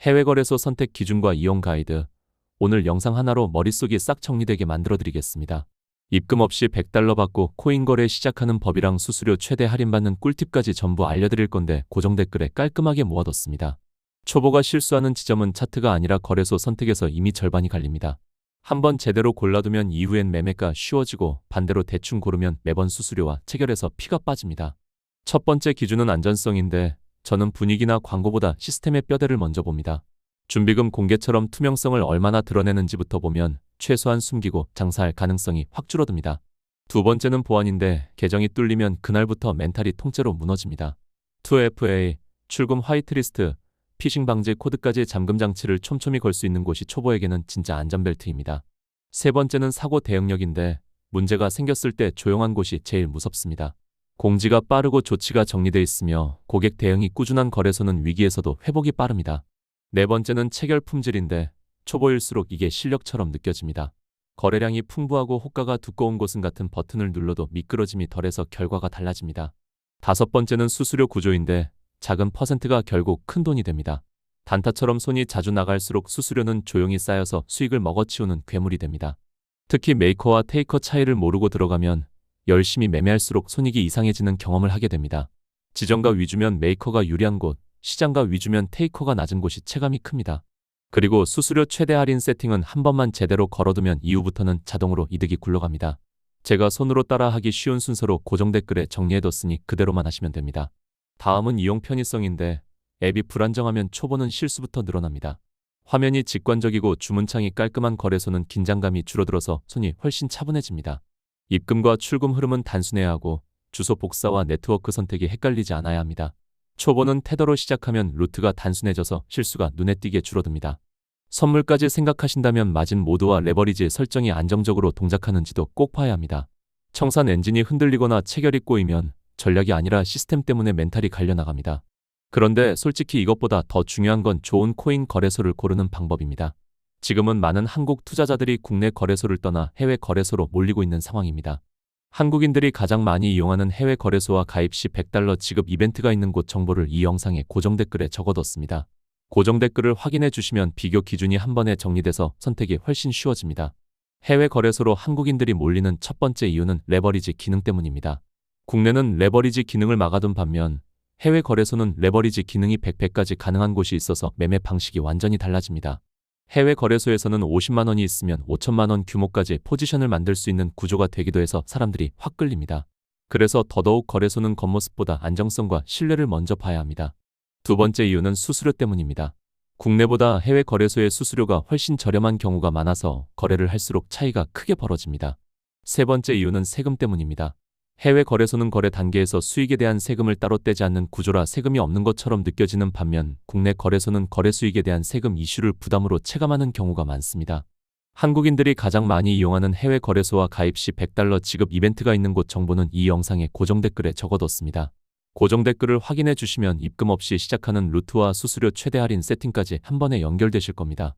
해외 거래소 선택 기준과 이용 가이드. 오늘 영상 하나로 머릿속이 싹 정리되게 만들어 드리겠습니다. 입금 없이 100달러 받고 코인 거래 시작하는 법이랑 수수료 최대 할인받는 꿀팁까지 전부 알려드릴 건데 고정 댓글에 깔끔하게 모아뒀습니다. 초보가 실수하는 지점은 차트가 아니라 거래소 선택에서 이미 절반이 갈립니다. 한번 제대로 골라두면 이후엔 매매가 쉬워지고 반대로 대충 고르면 매번 수수료와 체결해서 피가 빠집니다. 첫 번째 기준은 안전성인데 저는 분위기나 광고보다 시스템의 뼈대를 먼저 봅니다. 준비금 공개처럼 투명성을 얼마나 드러내는지부터 보면 최소한 숨기고 장사할 가능성이 확 줄어듭니다. 두 번째는 보안인데 계정이 뚫리면 그날부터 멘탈이 통째로 무너집니다. 2FA, 출금 화이트리스트, 피싱 방지 코드까지 잠금 장치를 촘촘히 걸 수 있는 곳이 초보에게는 진짜 안전벨트입니다. 세 번째는 사고 대응력인데 문제가 생겼을 때 조용한 곳이 제일 무섭습니다. 공지가 빠르고 조치가 정리돼 있으며 고객 대응이 꾸준한 거래소는 위기에서도 회복이 빠릅니다. 네 번째는 체결 품질인데 초보일수록 이게 실력처럼 느껴집니다. 거래량이 풍부하고 호가가 두꺼운 곳은 같은 버튼을 눌러도 미끄러짐이 덜해서 결과가 달라집니다. 다섯 번째는 수수료 구조인데 작은 퍼센트가 결국 큰 돈이 됩니다. 단타처럼 손이 자주 나갈수록 수수료는 조용히 쌓여서 수익을 먹어치우는 괴물이 됩니다. 특히 메이커와 테이커 차이를 모르고 들어가면 열심히 매매할수록 손익이 이상해지는 경험을 하게 됩니다. 지정가 위주면 메이커가 유리한 곳, 시장가 위주면 테이커가 낮은 곳이 체감이 큽니다. 그리고 수수료 최대 할인 세팅은 한 번만 제대로 걸어두면 이후부터는 자동으로 이득이 굴러갑니다. 제가 손으로 따라 하기 쉬운 순서로 고정 댓글에 정리해뒀으니 그대로만 하시면 됩니다. 다음은 이용 편의성인데 앱이 불안정하면 초보는 실수부터 늘어납니다. 화면이 직관적이고 주문창이 깔끔한 거래소는 긴장감이 줄어들어서 손이 훨씬 차분해집니다. 입금과 출금 흐름은 단순해야 하고 주소 복사와 네트워크 선택이 헷갈리지 않아야 합니다. 초보는 테더로 시작하면 루트가 단순해져서 실수가 눈에 띄게 줄어듭니다. 선물까지 생각하신다면 마진 모드와 레버리지 설정이 안정적으로 동작하는지도 꼭 봐야 합니다. 청산 엔진이 흔들리거나 체결이 꼬이면 전략이 아니라 시스템 때문에 멘탈이 갈려나갑니다. 그런데 솔직히 이것보다 더 중요한 건 좋은 코인 거래소를 고르는 방법입니다. 지금은 많은 한국 투자자들이 국내 거래소를 떠나 해외 거래소로 몰리고 있는 상황입니다. 한국인들이 가장 많이 이용하는 해외 거래소와 가입 시 100달러 지급 이벤트가 있는 곳 정보를 이 영상의 고정 댓글에 적어뒀습니다. 고정 댓글을 확인해 주시면 비교 기준이 한 번에 정리돼서 선택이 훨씬 쉬워집니다. 해외 거래소로 한국인들이 몰리는 첫 번째 이유는 레버리지 기능 때문입니다. 국내는 레버리지 기능을 막아둔 반면 해외 거래소는 레버리지 기능이 100배까지 가능한 곳이 있어서 매매 방식이 완전히 달라집니다. 해외 거래소에서는 50만 원이 있으면 5천만 원 규모까지 포지션을 만들 수 있는 구조가 되기도 해서 사람들이 확 끌립니다. 그래서 더더욱 거래소는 겉모습보다 안정성과 신뢰를 먼저 봐야 합니다. 두 번째 이유는 수수료 때문입니다. 국내보다 해외 거래소의 수수료가 훨씬 저렴한 경우가 많아서 거래를 할수록 차이가 크게 벌어집니다. 세 번째 이유는 세금 때문입니다. 해외 거래소는 거래 단계에서 수익에 대한 세금을 따로 떼지 않는 구조라 세금이 없는 것처럼 느껴지는 반면 국내 거래소는 거래 수익에 대한 세금 이슈를 부담으로 체감하는 경우가 많습니다. 한국인들이 가장 많이 이용하는 해외 거래소와 가입 시 100달러 지급 이벤트가 있는 곳 정보는 이 영상의 고정 댓글에 적어뒀습니다. 고정 댓글을 확인해 주시면 입금 없이 시작하는 루트와 수수료 최대 할인 세팅까지 한 번에 연결되실 겁니다.